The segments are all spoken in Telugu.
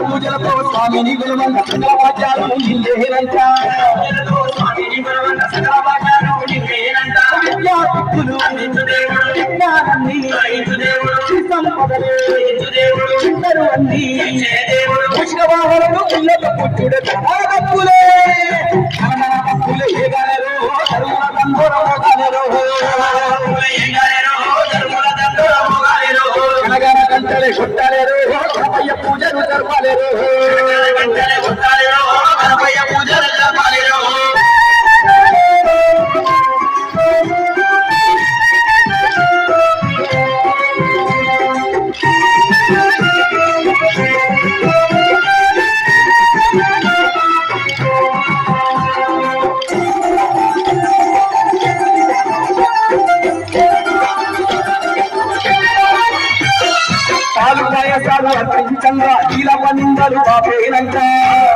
పూజలతో స్వామిని విలువంగా సకల వాద్యాలు నిండేనంట విద్యార్థులు విజ్ఞానాన్ని సంపదలు చిన్నరు అన్ని పిల్లల పుట్టుడు తప్పులే కనగన గంటలే కొట్టాలేరు అమ్మయ్య పూజలు జరపాలేరు.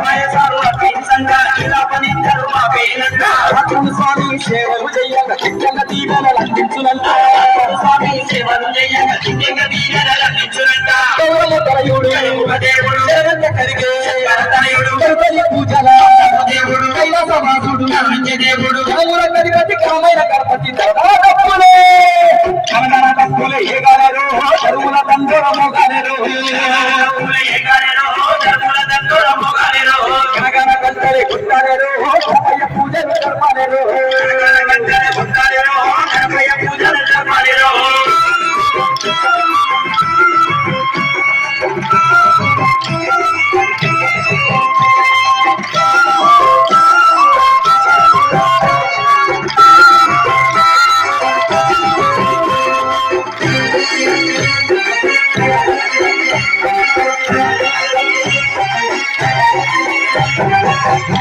పాయసాలు అర్పించంగా ఈలవ నిందలు పాపేనంట. రాత్రులు స్వామి సేవలు చెయ్యగా చిక్కల దీవెనలు అందించునంట గౌరవ తరయుడు శరణ్య కరిగే. గణపతి పూజల కైలాసవాసుడు గౌరవ గణపతి కామైన గణపతి తప్పులే కనగన తప్పులే ఏగాలరు కరువుల దండోర మోగాలరు Oh, yeah.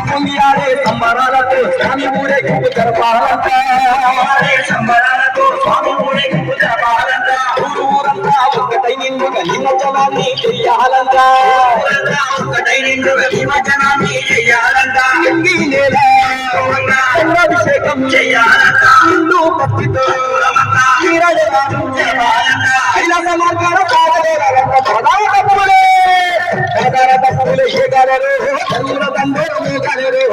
పొంగి ఆడే సంబరాలతో స్వామి ఊరేగింపు జరపాలంట ఊరు ఊరంతా ఒక్కటై నిండుగా నిమజ్జనాన్ని చెయ్యాలంట. ఎంగి నేల చంద్రాభిషేకం ఇల్లు భక్తితో తీరడరాను కైలాస మార్గాల తప్పులే ప్రధాన తప్పులే ఏగాలరు